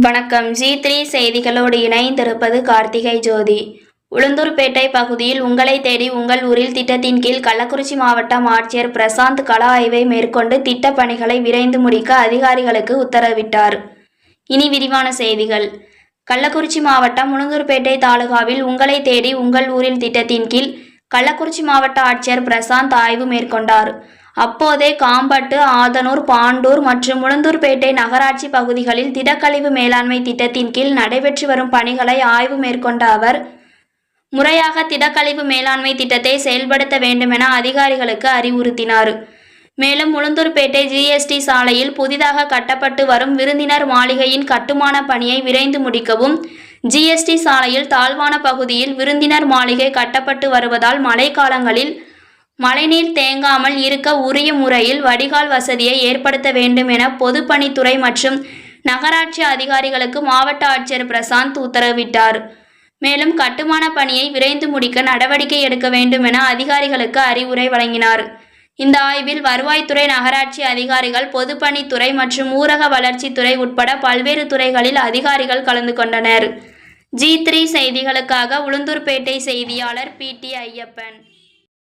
வணக்கம். G three செய்திகளோடு இணைந்திருப்பது கார்த்திகை ஜோதி. உளுந்தூர்பேட்டை பகுதியில் உங்களை தேடி உங்கள் ஊரில் திட்டத்தின் கீழ் கள்ளக்குறிச்சி மாவட்டம் ஆட்சியர் பிரசாந்த் கள ஆய்வை மேற்கொண்டு திட்டப் பணிகளை விரைந்து முடிக்க அதிகாரிகளுக்கு உத்தரவிட்டார். இனி விரிவான செய்திகள். கள்ளக்குறிச்சி மாவட்டம் உளுந்தூர்பேட்டை தாலுகாவில் உங்களை தேடி உங்கள் ஊரில் திட்டத்தின் கீழ் கள்ளக்குறிச்சி மாவட்ட ஆட்சியர் பிரசாந்த் ஆய்வு மேற்கொண்டார். அப்போதே காம்பட்டு ஆதனூர் பாண்டூர் மற்றும் உளுந்தூர்பேட்டை நகராட்சி பகுதிகளில் திடக்கழிவு மேலாண்மை திட்டத்தின் கீழ் நடைபெற்று வரும் பணிகளை ஆய்வு மேற்கொண்ட அவர் முறையாக திடக்கழிவு மேலாண்மை திட்டத்தை செயல்படுத்த வேண்டுமென அதிகாரிகளுக்கு அறிவுறுத்தினார். மேலும் உளுந்தூர்பேட்டை ஜிஎஸ்டி சாலையில் புதிதாக கட்டப்பட்டு வரும் விருந்தினர் மாளிகையின் கட்டுமான பணியை விரைந்து முடிக்கவும் ஜிஎஸ்டி சாலையில் தாழ்வான பகுதியில் விருந்தினர் மாளிகை கட்டப்பட்டு வருவதால் மழைக்காலங்களில் மழைநீர் தேங்காமல் இருக்க உரிய முறையில் வடிகால் வசதியை ஏற்படுத்த வேண்டும் என பொதுப்பணித்துறை மற்றும் நகராட்சி அதிகாரிகளுக்கு மாவட்ட ஆட்சியர் பிரசாந்த் உத்தரவிட்டார். மேலும் கட்டுமான பணியை விரைந்து முடிக்க நடவடிக்கை எடுக்க வேண்டும் என அதிகாரிகளுக்கு அறிவுரை வழங்கினார். இந்த ஆய்வில் வருவாய்த்துறை நகராட்சி அதிகாரிகள் பொதுப்பணித்துறை மற்றும் ஊரக வளர்ச்சித்துறை உட்பட பல்வேறு துறைகளில் அதிகாரிகள் கலந்து கொண்டனர். ஜி த்ரீ செய்திகளுக்காக உளுந்தூர்பேட்டை செய்தியாளர் பி டி ஐயப்பன்.